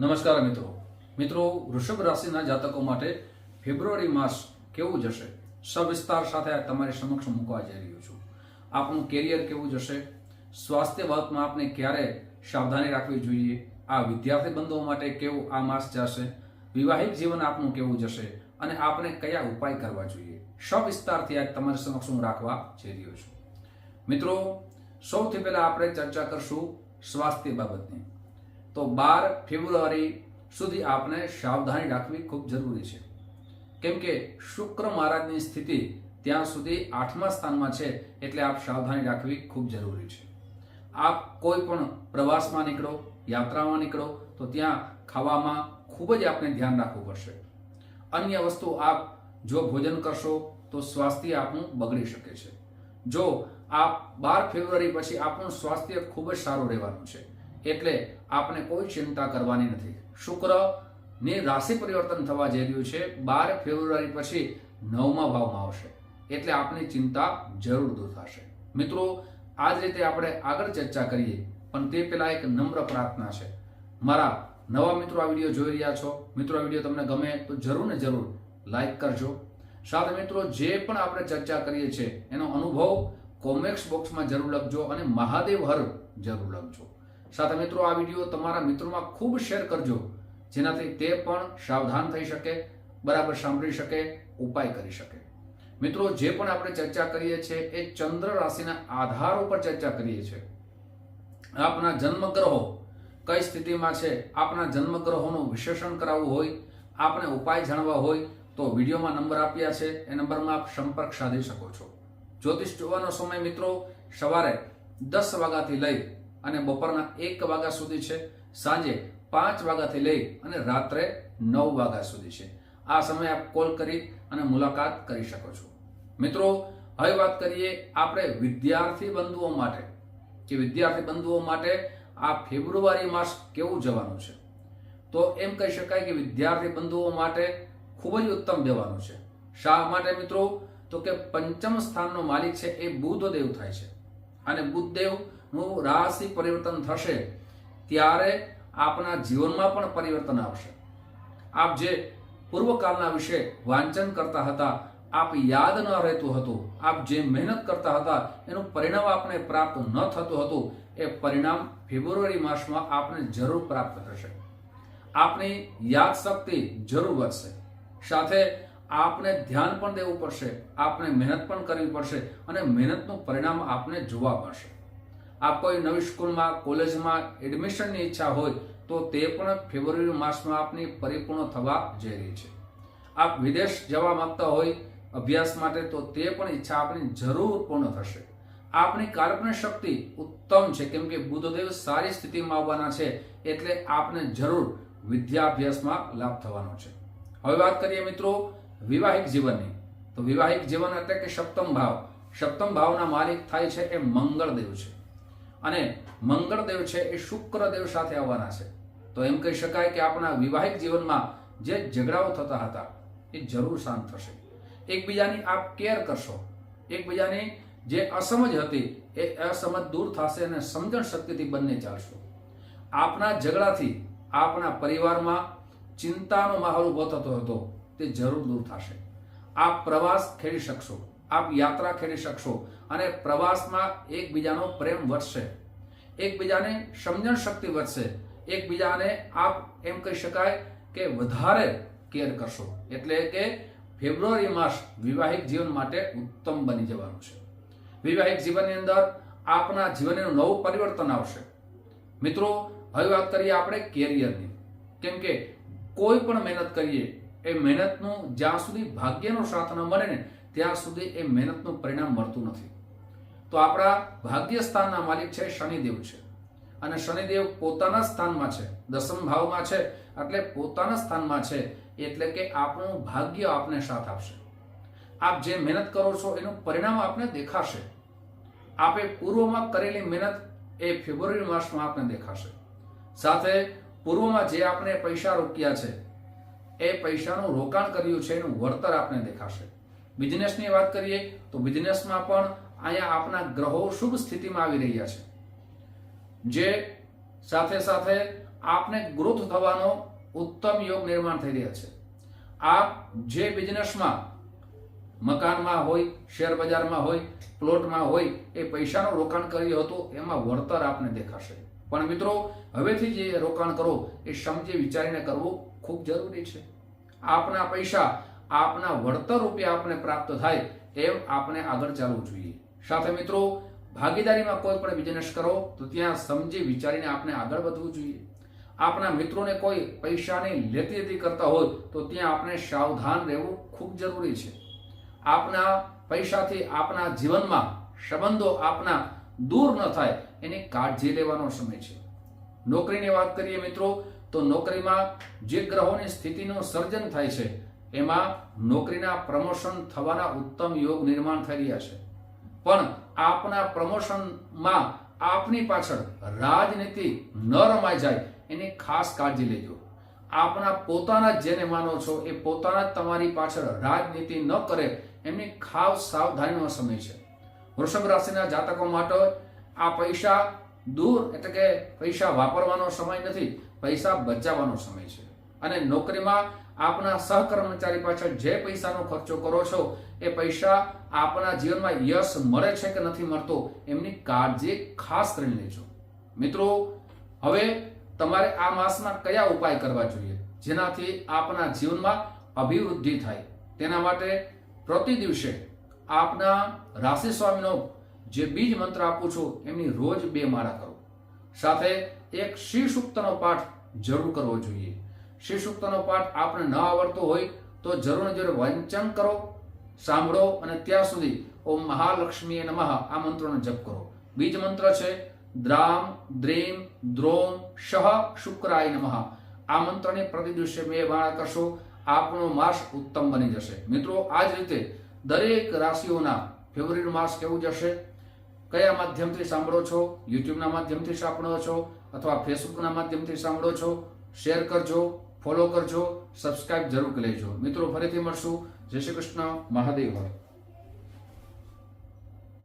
નમસ્કાર મિત્રો. મિત્રો, વૃષભ રાશિના જાતકો માટે ફેબ્રુઆરી માસ કેવું જશે? સવિસ્તાર સાથે તમારી સમક્ષ મૂકવા જઈ રહ્યો છું. આપણું કેરિયર કેવું જશે? સ્વાસ્થ્ય બાબતમાં આપણે ક્યારે સાવધાની રાખવી જોઈએ? આ વિદ્યાર્થી બંધુઓ માટે કેવું આ માસ જશે? વિવાહિક જીવન આપનું કેવું જશે? અને આપણે કયા ઉપાય કરવા જોઈએ? સવિસ્તારથી આજ તમારી સમક્ષ હું રાખવા જઈ રહ્યો છું. મિત્રો, સૌથી પહેલા આપણે ચર્ચા કરશું સ્વાસ્થ્ય બાબતની. તો બાર ફેબ્રુઆરી સુધી આપણે સાવધાની રાખવી ખૂબ જરૂરી છે. કેમ કે શુક્ર મહારાજની સ્થિતિ ત્યાં સુધી આઠમા સ્થાનમાં છે એટલે આપ સાવધાની રાખવી ખૂબ જરૂરી છે. આપ કોઈ પણ પ્રવાસમાં નીકળો, યાત્રામાં નીકળો, તો ત્યાં ખાવામાં ખૂબ જ આપણે ધ્યાન રાખવું પડશે. અન્ય વસ્તુ આપ જો ભોજન કરશો, તો સ્વાસ્થ્ય આપનું બગડી શકે છે. જો આપ બાર ફેબ્રુઆરી પછી આપણું સ્વાસ્થ્ય ખૂબ જ સારું રહેવાનું છે. એટલે આપણે કોઈ ચિંતા કરવાની નથી. શુક્રની રાશિ પરિવર્તન થવા જઈ રહ્યું છે. બાર ફેબ્રુઆરી પછી નવમા ભાવમાં આવશે. એટલે આપની ચિંતા જરૂર દૂર થશે. મિત્રો આ જ રીતે આપણે આગળ ચર્ચા કરીએ, પણ તે પહેલા એક નમ્ર પ્રાર્થના છે. મારા નવા મિત્રો આ વીડિયો જોઈ રહ્યા છો, મિત્રો આ વીડિયો તમને ગમે તો જરૂર ને જરૂર લાઈક કરજો. સાથે મિત્રો, જે પણ આપણે ચર્ચા કરીએ છીએ, એનો અનુભવ કોમેક્સ બોક્સમાં જરૂર લખજો અને મહાદેવ હર જરૂર લખજો. સાથે મિત્રો, આ વીડિયો તમારા મિત્રોમાં ખૂબ શેર કરજો. જેનાથી તે પણ સાવધાન થઈ શકે, બરાબર સાંભળી શકે, ઉપાય કરી શકે. મિત્રો, જે પણ આપણે ચર્ચા કરીએ છીએ એ ચંદ્ર રાશિના આધાર ઉપર ચર્ચા કરીએ છીએ. આપના જન્મગ્રહો કઈ સ્થિતિમાં છે, આપના જન્મગ્રહોનું વિશ્લેષણ કરાવવું હોય આપણે ઉપાય જાણવા હોય, તો વિડીયોમાં નંબર આપ્યા છે, એ નંબરમાં આપ સંપર્ક સાધી શકો છો. જ્યોતિષ જોવાનો સમય મિત્રો, સવારે દસ વાગ્યાથી લઈ અને બપોરના એક વાગ્યા સુધી છે. સાંજે પાંચ વાગ્યાથી લઈ અને રાત્રે નવ વાગ્યા સુધી છે. આ સમયે આપ કોલ કરી અને મુલાકાત કરી શકો છો. મિત્રો, હવે વાત કરીએ આપણે વિદ્યાર્થી બંધુઓ માટે. કે વિદ્યાર્થી બંધુઓ માટે આ ફેબ્રુઆરી માસ કેવું જવાનું છે? તો એમ કહી શકાય કે વિદ્યાર્થી બંધુઓ માટે ખૂબ જ ઉત્તમ જવાનું છે. શા માટે મિત્રો? તો કે પંચમ સ્થાનનો માલિક છે એ બુધદેવ થાય છે. અને બુધદેવનું રાશિ પરિવર્તન થશે, ત્યારે આપના જીવનમાં પણ પરિવર્તન આવશે. આપ જે પૂર્વકાળના વિશે વાંચન કરતા હતા, આપ યાદ ન રહેતું હતું, આપ જે મહેનત કરતા હતા, એનું પરિણામ આપને પ્રાપ્ત ન થતું હતું, એ પરિણામ ફેબ્રુઆરી માસમાં આપને જરૂર પ્રાપ્ત થશે. આપની યાદ શક્તિ જરૂર વધશે. સાથે આપને ધ્યાન પણ દેવું પડશે, આપને મહેનત પણ કરવી પડશે, અને મહેનતનું પરિણામ આપને જોવા મળશે. આપ કોઈ નવી સ્કૂલમાં, કોલેજમાં એડમિશનની ઈચ્છા હોય તો તે પણ ફેબ્રુઆરી માસમાં આપની પરિપૂર્ણ થવા જઈ રહી છે. આપ વિદેશ જવા માંગતા હોય, અભ્યાસ માટે તો તે પણ ઈચ્છા આપની જરૂર પૂર્ણ થશે. આપની કાલ્પનિક શક્તિ ઉત્તમ છે, કેમ કે બુદ્ધદેવ સારી સ્થિતિમાં આવવાના છે, એટલે આપને જરૂર વિદ્યાભ્યાસમાં લાભ થવાનો છે. હવે વાત કરીએ મિત્રો વિવાહિક જીવનની. તો વિવાહિક જીવન એટલે કે સપ્તમ ભાવ. સપ્તમ ભાવના માલિક થાય છે એ મંગળદેવ છે. અને મંગળદેવ છે એ શુક્રદેવ સાથે આવવાના છે. તો એમ કહી શકાય કે આપણા વિવાહિક જીવનમાં જે ઝઘડાઓ થતા હતા, એ જરૂર શાંત થશે. એકબીજાની આપ કેર કરશો. એકબીજાની જે અસમજ હતી, એ અસમજ દૂર થશે અને સમજણ શક્તિથી બંને ચાલશો. આપના ઝઘડાથી આપના પરિવારમાં ચિંતાનો માહોલ ઊભો થતો હતો, તે જરૂર દૂર થશે. આપ પ્રવાસ ખેડી શકશો. આપ યાત્રા ખેડી શકશો. અને પ્રવાસમાં એકબીજાનો પ્રેમ વધશે. એકબીજાને સમજણ શક્તિ વધશે. એકબીજાને આપ એમ કહી શકાય કે વધારે કેર કરશો. એટલે કે ફેબ્રુઆરી માસ વિવાહિક જીવન માટે ઉત્તમ બની જવાનું છે. વિવાહિક જીવનની અંદર આપના જીવનનું નવું પરિવર્તન આવશે. મિત્રો, હવે વાત કરીએ આપણે કેરિયરની. કેમ કે કોઈ પણ મહેનત કરીએ, એ મહેનતનું જ્યાં સુધી ભાગ્યનો સાથ ન મળે ને, ત્યાં સુધી એ મહેનતનું પરિણામ મળતું નથી. તો આપણા ભાગ્ય સ્થાનના માલિક છે શનિદેવ છે. અને શનિદેવ પોતાના સ્થાનમાં છે, દસમ ભાવમાં છે, એટલે પોતાના સ્થાનમાં છે, એટલે કે આપણું ભાગ્ય આપને સાથ આપશે. આપ જે મહેનત કરો છો, એનું પરિણામ આપને દેખાશે. આપે પૂર્વમાં કરેલી મહેનત એ ફેબ્રુઆરી માસમાં આપને દેખાશે. સાથે પૂર્વમાં જે આપણે પૈસા રોક્યા છે, એ પૈસાનું રોકાણ કર્યું છે, એનું વળતર આપને દેખાશે. બિઝનેસની વાત કરીએ તો બિઝનેસમાં પણ અહીંયા આપના ગ્રહો શુભ સ્થિતિમાં આવી રહ્યા છે. જે સાથે સાથે આપને ગ્રોથ થવાનો ઉત્તમ યોગ નિર્માણ થઈ રહ્યા છે. આપ જે બિઝનેસમાં મકાનમાં હોય, શેર બજારમાં હોય, પ્લોટમાં હોય, એ પૈસાનું રોકાણ કર્યું હતું, એમાં વળતર આપને દેખાશે. પણ મિત્રો, હવેથી જે રોકાણ કરો, એ સમજી વિચારીને કરવું ખૂબ જરૂરી છે. આપના પૈસા આપના વળતર રૂપે આપણે પ્રાપ્ત થાય એમ આપણે આગળ ચાલવું જોઈએ. સાથે મિત્રો, ભાગીદારીમાં કોઈ પણ બિઝનેસ કરો તો ત્યાં સમજી વિચારીને આપણે આગળ વધવું જોઈએ. આપણા મિત્રોને કોઈ પૈસાની લેતી દેતી કરતા હોય તો ત્યાં આપણે સાવધાન રહેવું ખૂબ જરૂરી છે. આપના પૈસાથી આપના જીવનમાં સંબંધો આપના દૂર ન થાય એની કાળજી લેવાનો સમય છે. નોકરીની વાત કરીએ મિત્રો, તો નોકરીમાં જે ગ્રહોની સ્થિતિનું સર્જન થાય છે એમાં નોકરીના પ્રમોશન થવાના ઉત્તમ યોગ નિર્માણ થઈ રહ્યા છે. પણ આપના પ્રમોશનમાં આપની પાછળ રાજનીતિ ન રમાઈ જાય એની ખાસ કાળજી લેજો. આપના પોતાના જેને માનો છો એ પોતાના તમારી પાછળ રાજનીતિ ન કરે એમની ખાસ સાવધાનીનો સમય છે. વૃષભ રાશિના જાતકો માટે આ પૈસા દૂર એટલે કે પૈસા વાપરવાનો સમય નથી, પૈસા બચાવવાનો સમય છે. અને નોકરીમાં આપના સહકર્મચારી પાછળ જે પૈસાનો ખર્ચો કરો છો, એ પૈસા આપના જીવનમાં યશ મળે છે કે નથી મળતો, એમની કાળજી ખાસ કરીને લેજો. મિત્રો, હવે તમારે આ માસમાં કયા ઉપાય કરવા જોઈએ, જેનાથી આપના જીવનમાં અભિવૃદ્ધિ થાય? તેના માટે પ્રતિ દિવસે આપના રાશિ સ્વામીનો જે બીજ મંત્ર આપું છું, એમની રોજ બે માળા કરો. સાથે એક શ્રી સૂક્તનો પાઠ જરૂર કરવો જોઈએ. શ્રી સૂક્તનો પાઠ આપણે ન આવડતો હોય તો જરૂર જરૂર વંચન કરો, સાંભળો અને ત્યાં સુધી ઓમ મહાલક્ષ્મીએ નમઃ. આ મંત્રનો જપ કરો. બીજ મંત્ર છે, દ્રામ, દ્રેમ, દ્રોમ, શહ, શુક્રાય નમઃ. આ મંત્રની પ્રતિદિવસે બે વાર કરશો, આપનો માસ ઉત્તમ બની જશે. મિત્રો, આ જ રીતે દરેક રાશિઓના ફેબ્રુઆરી માસ કેવું જશે? કયા માધ્યમથી સાંભળો છો? યુટ્યુબના માધ્યમથી સાંભળો છો? અથવા ફેસબુકના માધ્યમથી સાંભળો છો? શેર કરજો. ફોલો કરજો સબસ્ક્રાઇબ જરૂર લેજો મિત્રો ફરીથી મળશું. જય શ્રી કૃષ્ણ. મહાદેવ. હર